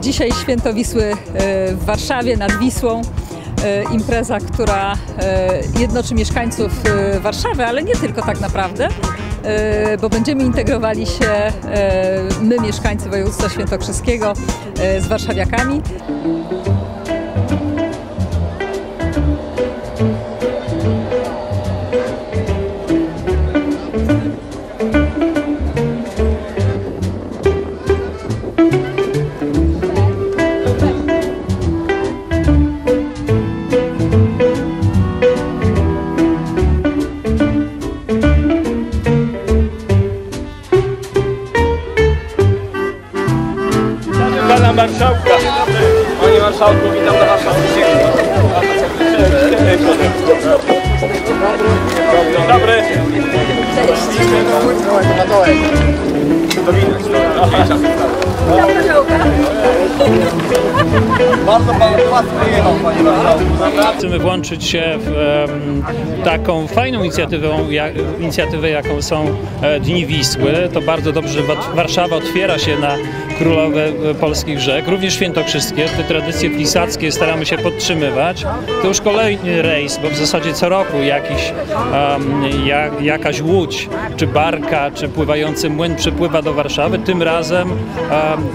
Dzisiaj święto Wisły e, w Warszawie nad Wisłą. E, Impreza, która e, jednoczy mieszkańców Warszawy, ale nie tylko tak naprawdę, bo będziemy integrowali się my, mieszkańcy województwa świętokrzyskiego, z warszawiakami. Bardzo łatwo marszałku. Chcemy włączyć się w taką fajną inicjatywą, jak, inicjatywę, jaką są e, Dni Wisły. To bardzo dobrze, że Warszawa otwiera się na królowe e, polskich rzek, również świętokrzyskie. Te tradycje pisackie staramy się podtrzymywać. To już kolejny rejs, bo w zasadzie co roku jakiś, ja, jakaś łódź, czy barka, czy pływający młyn przypływa do Warszawy. Tym razem em,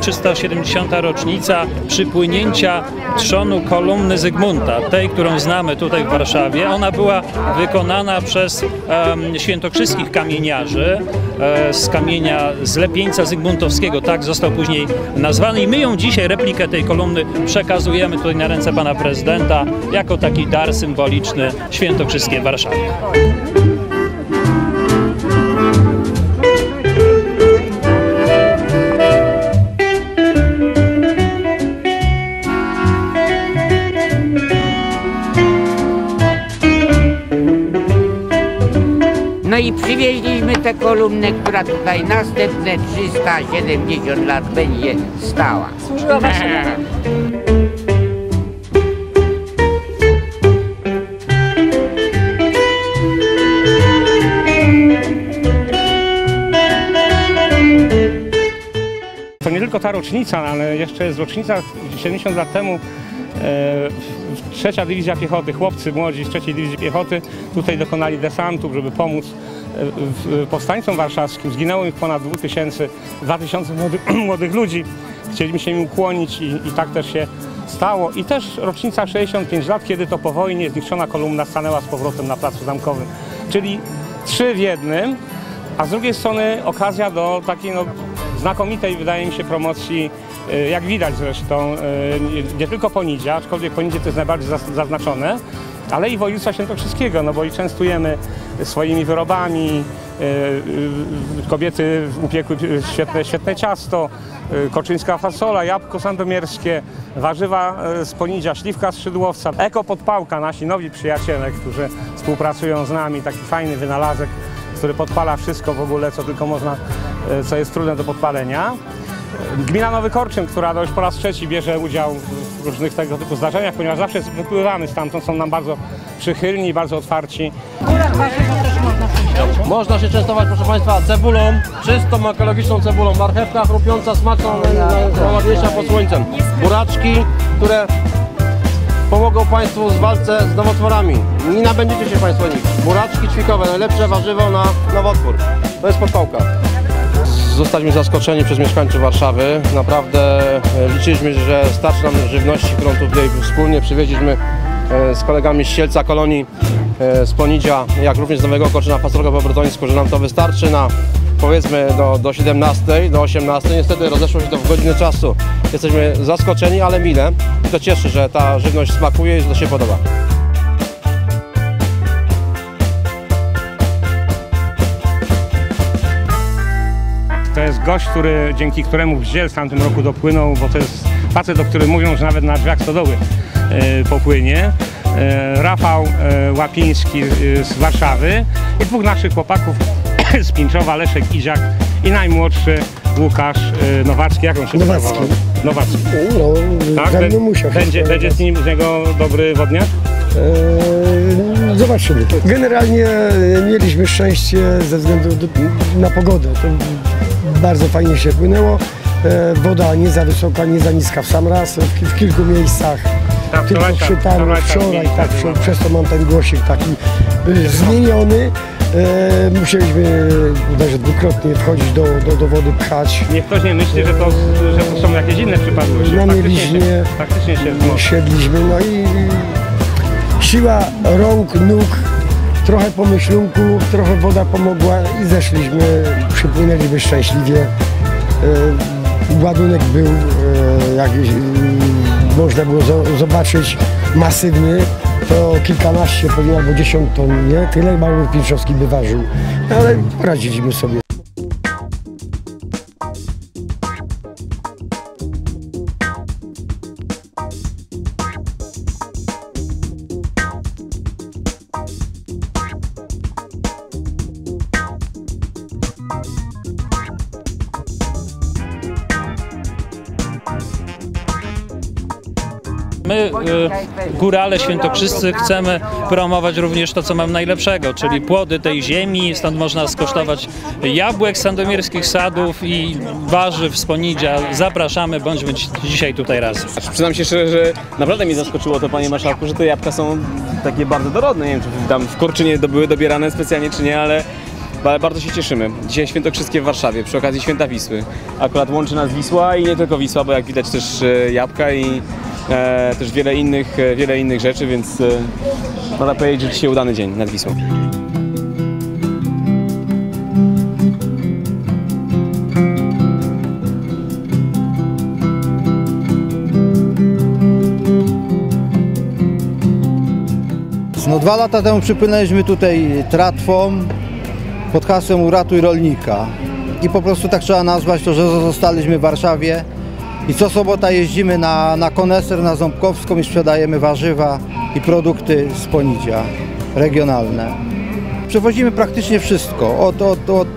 370. rocznica przypłynięcia trzonu kolumny Zygmunta, tej, którą znamy tutaj w Warszawie. Ona była wykonana przez em, świętokrzyskich kamieniarzy e, z kamienia z Lepieńca Zygmuntowskiego, tak został później nazwany i my ją dzisiaj, replikę tej kolumny przekazujemy tutaj na ręce pana prezydenta jako taki dar symboliczny świętokrzyskiej Warszawie. I przywieźliśmy tę kolumnę, która tutaj następne 370 lat będzie stała. Służyła. To nie tylko ta rocznica, ale jeszcze jest rocznica 70 lat temu. E, trzecia dywizja piechoty, chłopcy młodzi z trzeciej dywizji piechoty tutaj dokonali desantu, żeby pomóc e, w- powstańcom warszawskim. Zginęło ich ponad 2000, 2000 młodych, młodych ludzi. Chcieliśmy się im ukłonić i, i tak też się stało. I też rocznica 65 lat, kiedy to po wojnie zniszczona kolumna stanęła z powrotem na placu zamkowym. Czyli trzy w jednym. A z drugiej strony okazja do takiej no, znakomitej, wydaje mi się, promocji, jak widać zresztą, y, nie- tylko Ponidzia, aczkolwiek Ponidzie to jest najbardziej zaznaczone, ale i województwa świętokrzyskiego, no bo i częstujemy swoimi wyrobami, y, kobiety upiekły świetne, świetne ciasto, koczyńska fasola, jabłko sandomierskie, warzywa z Ponidzia, śliwka z Szydłowca, eko podpałka, nasi nowi przyjaciele, którzy współpracują z nami, taki fajny wynalazek, który podpala wszystko w ogóle, co tylko można, e, co jest trudne do podpalenia. Gmina Nowy Korczyn, która już po raz trzeci bierze udział w różnych tego typu zdarzeniach, ponieważ zawsze wypływamy stamtąd, są nam bardzo przychylni bardzo otwarci. Można się częstować, proszę Państwa, cebulą, czystą, ekologiczną cebulą. Marchewka chrupiąca, smaczna, ładniejsza pod słońcem. Buraczki, które pomogą Państwu w walce z nowotworami. Nie nabędziecie się Państwo nich. Buraczki ćwikowe, najlepsze warzywo na nowotwór. To jest podpałka. Zostaliśmy zaskoczeni przez mieszkańców Warszawy. Naprawdę e, liczyliśmy, że starczy nam żywności, którą tutaj wspólnie przywieźliśmy e, z kolegami z Sielca, kolonii e, z Ponidzia, jak również z Nowego Korczyna, Pastrogę po Brotońsku, że nam to wystarczy na powiedzmy do, do 17, do 18. Niestety rozeszło się to w godzinę czasu. Jesteśmy zaskoczeni, ale mile. I to cieszy, że ta żywność smakuje i że to się podoba. To jest gość, który, dzięki któremu Bździel w tamtym roku dopłynął, bo to jest facet, o którym mówią, że nawet na drzwiach stodoły e, popłynie. E, Rafał e, Łapiński z Warszawy i dwóch naszych chłopaków z Pińczowa, Leszek Iziak i najmłodszy Łukasz Nowacki. Jak on się Nowacki. nazywał? Nowacki. No, Tak? Bę- musiał. Będzie, będzie z, nim, z niego dobry wodniak? Eee, zobaczymy. Generalnie mieliśmy szczęście ze względu na pogodę. To bardzo fajnie się płynęło. E, Woda nie za wysoka, nie za niska w sam raz, w, w kilku miejscach. Tak, Tylko wczoraj tak, wczytałem wczoraj tak wczoraj, prze- przez to mam ten głosik taki y, zmieniony. E, musieliśmy bodajże dwukrotnie wchodzić do, do, do wody, pchać. Niech ktoś nie myśli, że to, że to są jakieś inne przypadłości. Na Faktycznie mieliźnie. się, faktycznie się. Siedliśmy, no i siła rąk, nóg, trochę pomyślunku, trochę woda pomogła i zeszliśmy, przypłynęliśmy szczęśliwie. E, Ładunek był, e, jak można było zo- zobaczyć, masywny. To kilkanaście, pewnie albo dziesiąt ton, nie? Tyle mały Pińczowski by ważył. Ale poradziliśmy sobie. My, y, górale świętokrzyscy, chcemy promować również to, co mam najlepszego, czyli płody tej ziemi. Stąd można skosztować jabłek sandomierskich sadów i warzyw z Ponidzia. Zapraszamy, bądźmy dzi- dzisiaj tutaj razem. Przyznam się szczerze, że naprawdę mnie zaskoczyło to, panie marszałku, że te jabłka są takie bardzo dorodne. Nie wiem, czy tam w Korczynie były dobierane specjalnie, czy nie, ale, ale bardzo się cieszymy. Dzisiaj świętokrzyskie w Warszawie, przy okazji Święta Wisły. Akurat łączy nas Wisła i nie tylko Wisła, bo jak widać też e, jabłka i też wiele innych, e, wiele innych rzeczy, więc e, można powiedzieć, że dzisiaj udany dzień nad Wisłą. No dwa lata temu przypłynęliśmy tutaj tratwą pod hasłem Uratuj Rolnika. I po prostu tak trzeba nazwać to, że zostaliśmy w Warszawie i co sobota jeździmy na, na koneser na Ząbkowską i sprzedajemy warzywa i produkty z Ponidzia regionalne. Przewozimy praktycznie wszystko, od, od, od,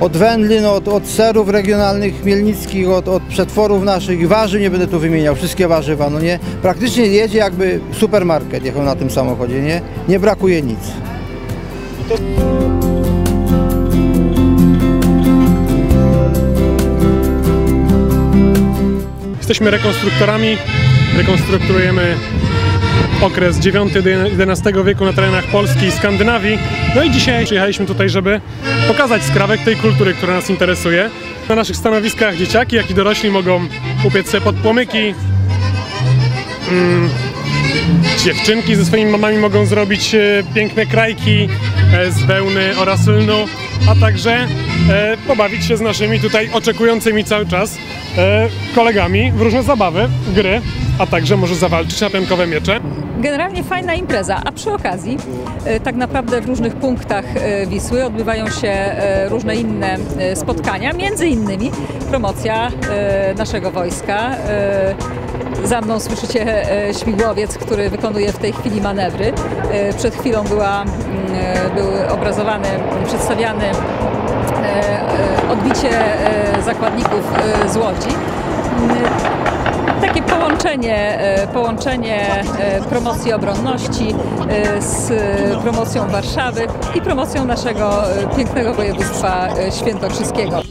od wędlin, od, od serów regionalnych chmielnickich, od, od przetworów naszych, warzyw nie będę tu wymieniał, wszystkie warzywa, no nie? Praktycznie jedzie jakby supermarket jechał na tym samochodzie, nie? Nie brakuje nic. Jesteśmy rekonstruktorami, rekonstruujemy okres IX do XI wieku na terenach Polski i Skandynawii. No i dzisiaj przyjechaliśmy tutaj, żeby pokazać skrawek tej kultury, która nas interesuje. Na naszych stanowiskach dzieciaki, jak i dorośli mogą upiec sobie podpłomyki. Mm, dziewczynki ze swoimi mamami mogą zrobić e, piękne krajki e, z wełny oraz lnu, a także e, pobawić się z naszymi tutaj oczekującymi cały czas kolegami w różne zabawy, gry, a także może zawalczyć na piankowe miecze. Generalnie fajna impreza, a przy okazji e, tak naprawdę w różnych punktach e, Wisły odbywają się e, różne inne e, spotkania, między innymi promocja e, naszego wojska. E, Za mną słyszycie e, śmigłowiec, który wykonuje w tej chwili manewry. E, Przed chwilą była, mm, e, był obrazowany, przedstawiany e, e, odbicie e, zakładników e, z Łodzi. Mm, takie połączenie, e, połączenie promocji obronności z promocją Warszawy i promocją naszego pięknego województwa świętokrzyskiego.